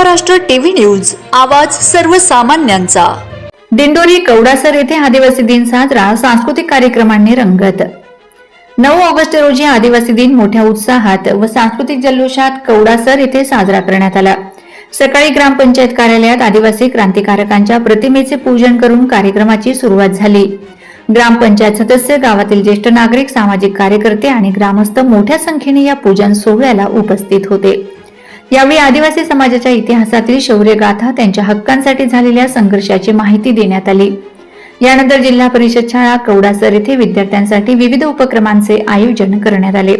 Maharashtra TV news आवाज सर्वसामान्यांचा. दिंडोरी कवडासर येथे आदिवासी दिन साजरा सांस्कृतिक कार्यक्रमांनी रंगत. नऊ ऑगस्ट रोजी आदिवासी दिन मोठ्या उत्साहात व सांस्कृतिक जल्लोषात कवडासर येथे साजरा करण्यात आला. सकाळी ग्रामपंचायत कार्यालयात आदिवासी क्रांतिकारकांच्या प्रतिमेचे पूजन करून कार्यक्रमाची सुरुवात झाली. ग्रामपंचायत सदस्य गावातील ज्येष्ठ नागरिक सामाजिक कार्यकर्ते आणि ग्रामस्थ मोठ्या संख्येने या पूजन सोहळ्याला उपस्थित होते. यावेळी आदिवासी समाजाच्या इतिहासातील शौर्य गाथा त्यांच्या हक्कांसाठी झालेल्या संघर्षाची माहिती देण्यात आली. यानंतर जिल्हा परिषद शाळा कवडासर येथे विद्यार्थ्यांसाठी विविध उपक्रमांचे आयोजन करण्यात आले.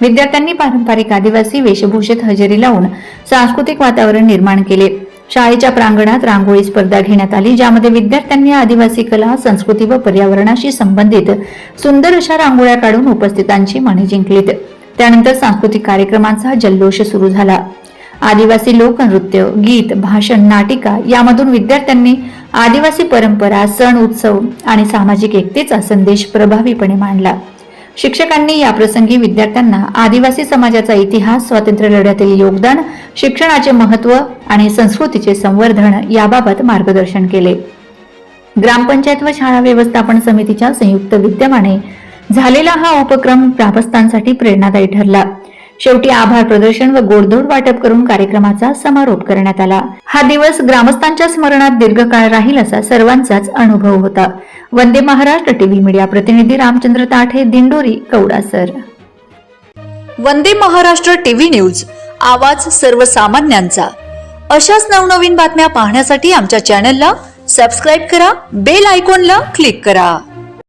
विद्यार्थ्यांनी पारंपरिक आदिवासी वेशभूषेत हजेरी लावून सांस्कृतिक वातावरण निर्माण केले. शाळेच्या प्रांगणात रांगोळी स्पर्धा घेण्यात आली ज्यामध्ये विद्यार्थ्यांनी आदिवासी कला संस्कृती व पर्यावरणाशी संबंधित सुंदर अशा रांगोळ्या काढून उपस्थितांची मने जिंकलीत. त्यानंतर सांस्कृतिक कार्यक्रमांचा जल्लोष सुरू झाला. आदिवासी लोकनृत्य गीत भाषण नाटिका यामधून विद्यार्थ्यांनी आदिवासी परंपरा सण उत्सव आणि सामाजिक एकतेचा संदेश प्रभावीपणे मांडला. शिक्षकांनी याप्रसंगी विद्यार्थ्यांना आदिवासी समाजाचा इतिहास स्वातंत्र्य लढ्यातील योगदान शिक्षणाचे महत्त्व आणि संस्कृतीचे संवर्धन याबाबत मार्गदर्शन केले. ग्रामपंचायत व शाळा व्यवस्थापन समितीच्या संयुक्त विद्यमाने झालेला हा उपक्रम ग्रामस्थांसाठी प्रेरणादायी ठरला. शेवटी आभार प्रदर्शन व गोडधोड वाटप करून कार्यक्रमाचा समारोप करण्यात आला. हा दिवस ग्रामस्थांच्या स्मरणात दीर्घकाळ राहील असा सर्वांचाच अनुभव होता. वंदे महाराष्ट्र टीव्ही मीडिया प्रतिनिधी रामचंद्र ताठे दिंडोरी कवडासर वंदे महाराष्ट्र टीव्ही न्यूज आवाज सर्वसामान्यांचा. अशाच नवनवीन बातम्या पाहण्यासाठी आमच्या चॅनलला सबस्क्राईब करा बेल आयकॉनला क्लिक करा.